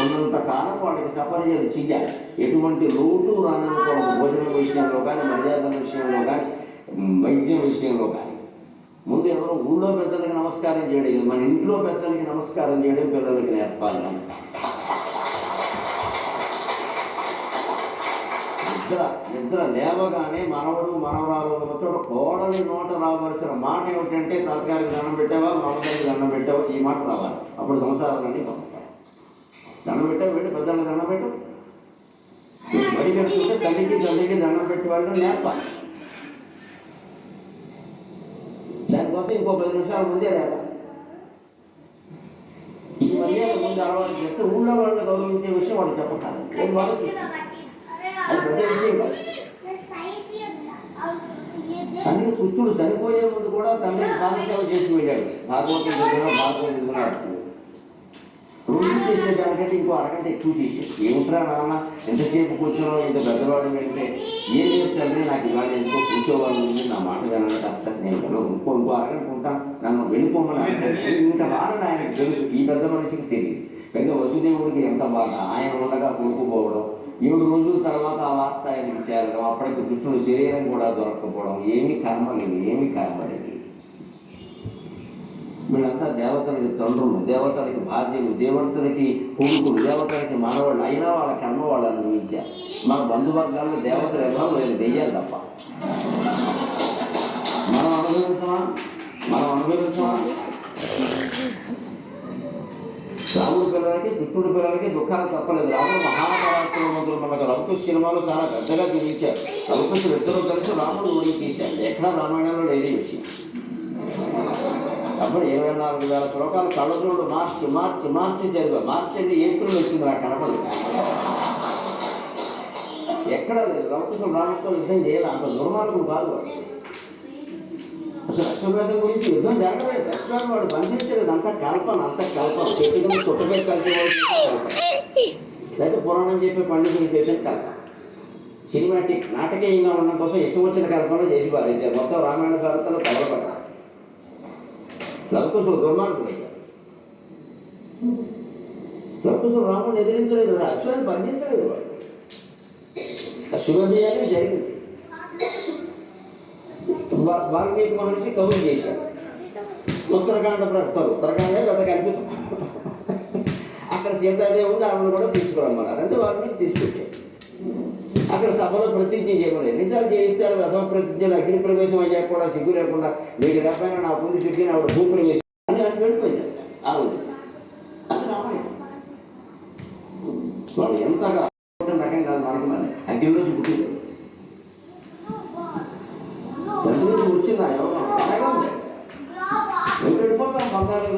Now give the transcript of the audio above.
ఉన్నంత కాలం వాళ్ళకి సపర్యలు చెయ్యాలి. ఎటువంటి లోటు రానివ్వకూడదు భోజనం విషయంలో కానీ మర్యాదల విషయంలో కానీ వైద్యం విషయంలో కానీ. ముందు ఎవరో ఊళ్ళో పెద్దలకి నమస్కారం చేయడం మన ఇంట్లో పెద్దలకి నమస్కారం చేయడం పిల్లలకి నేర్పాలి. నిద్ర నిద్ర లేవగానే మనవడు మనవరాలు ఉన్న చోట కోడలి నోట రావాల్సిన మాట ఏమిటంటే తరకారికి దండం పెట్టావా మమతకి దండం పెట్టావా ఈ మాట రావాలి. అప్పుడు సంసారాలన్నీ బాగుంది దండం పెట్టావు పెట్టి పెద్దలకు దండం పెట్టు. బడి కట్టుకుంటే తల్లికి తల్లికి దండం పెట్టి వాళ్ళు నేర్పాలి దానికోసం ఇంకో పది నిమిషాల ముందే లేవాలి మర్యాద ముందు అలవాటు చేస్తే ఊళ్ళో వాళ్ళని గౌరవించే విషయం వాళ్ళు వాళ్ళకి అది పెద్ద విషయం కాదు. అందుకే కృష్ణుడు చనిపోయే ముందు కూడా తండ్రి పాదసేవ చేసి వెళ్ళాడు భాగవతం భాగవతం రోజు చేసే దానికంటే ఇంకో అరగంట ఎక్కువ చేసేది ఏమిట్రా నాన్న? ఎంతసేపు కూర్చోవడం ఇంత పెద్దవాడు అంటే ఏం చెప్తానే నాకు ఇవాళ ఎందుకో కూర్చోవాలి ఉంది. నా మాట వినాలి. కాస్త నేను ఇంకో ఇంకో అరగంట ఉంటాను నన్ను వెళ్ళిపోమని ఇంత బాధ ఆయనకు తెలుసు. ఈ పెద్ద మనిషికి తెలియదు. పెద్ద వసుదేవుడికి ఎంత బాధ? ఆయన ఉండగా కొనుక్కుపోవడం ఏడు రోజుల తర్వాత ఆ వార్త ఆయనకి చేరడం. అప్పటికి కృష్ణుడు శరీరం కూడా దొరకకపోవడం. ఏమి కర్మ లేదు. ఏమి కర్మ లేదు. వీళ్ళంతా దేవతలకి తండ్రులు దేవతలకి భార్యలు దేవతలకి కొడుకులు దేవతలకి మనవాళ్ళు అయినా వాళ్ళ కర్మ వాళ్ళు అనుభవించారు. మన బంధువర్గాల్లో దేవతలు ఎవరు లేదు దెయ్యాలు తప్ప. మనం అనుభవించమా? మనం అనుభవించమా? రాముడి పిల్లలకి కృష్ణుడి పిల్లలకి దుఃఖాలు తప్పలేదు. రాముడు మహాపరాక్రమవంతులు మనకు లవకుశ సినిమాలో చాలా పెద్దగా చూపించారు లవకుశులు ఇద్దరు కలిసి రాముడు ఓడి తీశారు ఎక్కడా రామాయణంలో లేదే విషయం. అప్పుడు ఇరవై నాలుగు వేల శ్లోకాలు కళ్ళజోడు మార్చి మార్చి మార్చి చదివా మార్చి అంటే ఏప్రిల్ వచ్చింది నాకు కనపడదు. ఎక్కడ లేదు. లవకుశులు రాముడితో యుద్ధం చేయాలి. అంత దుర్మార్గం కాదు అసలు అశ్వమేధం గురించి యుద్ధం జరగలేదు. అశ్వాన్ని వాడు బంధించలేదు అంత కల్పన అంత కల్పన చెట్టుకుని కింద చుట్టపై కలిసి కల్పన లేదా పురాణం చెప్పే పండితులు చేసిన కల్పన సినిమాటిక్ నాటకీయంగా ఉండడం కోసం ఇష్టం వచ్చిన కల్పన చేసి వారు మొత్తం రామాయణ భారతంలో తగలపడ్డారు లవకుశుడు దుర్మార్గుడు అయ్యాడు లవకుశుడు రాముడు ఎదిరించలేదు అశ్వాన్ని బంధించలేదు వాడు. అశ్వమేధయాన్ని జరిగింది. వాల్మీకి మహర్షి కవులు చేశారు. ఉత్తరాఖండ ప్రకటన ఉత్తరాఖండే పెద్ద కల్పితం అక్కడ సీతాదేవుడు ఉంది ఆమెను కూడా తీసుకురమ్మన్నారు. అంటే వాల్మీకి తీసుకొచ్చారు. అక్కడ సభలో ప్రతిజ్ఞ చేయమని. ఎన్నిసార్లు చేయిస్తారు వ్యధమ ప్రతిజ్ఞలు అగ్ని ప్రవేశం అయ్యాక కూడా సిగ్గు లేకుండా నీకు డెబ్బైన నా ముందు చుట్టి ఆవిడ భూ ప్రవేశం అని అని వెళ్ళిపోయింది. ఆ రోజు. అది రామాయణం. వాళ్ళు ఎంతగా రకం కాదు మనకు మరి. అగ్ని రోజు పుట్టింది. తండ్రి వచ్చిందా ఎవరు? వెళ్ళిపోతాం బంగారు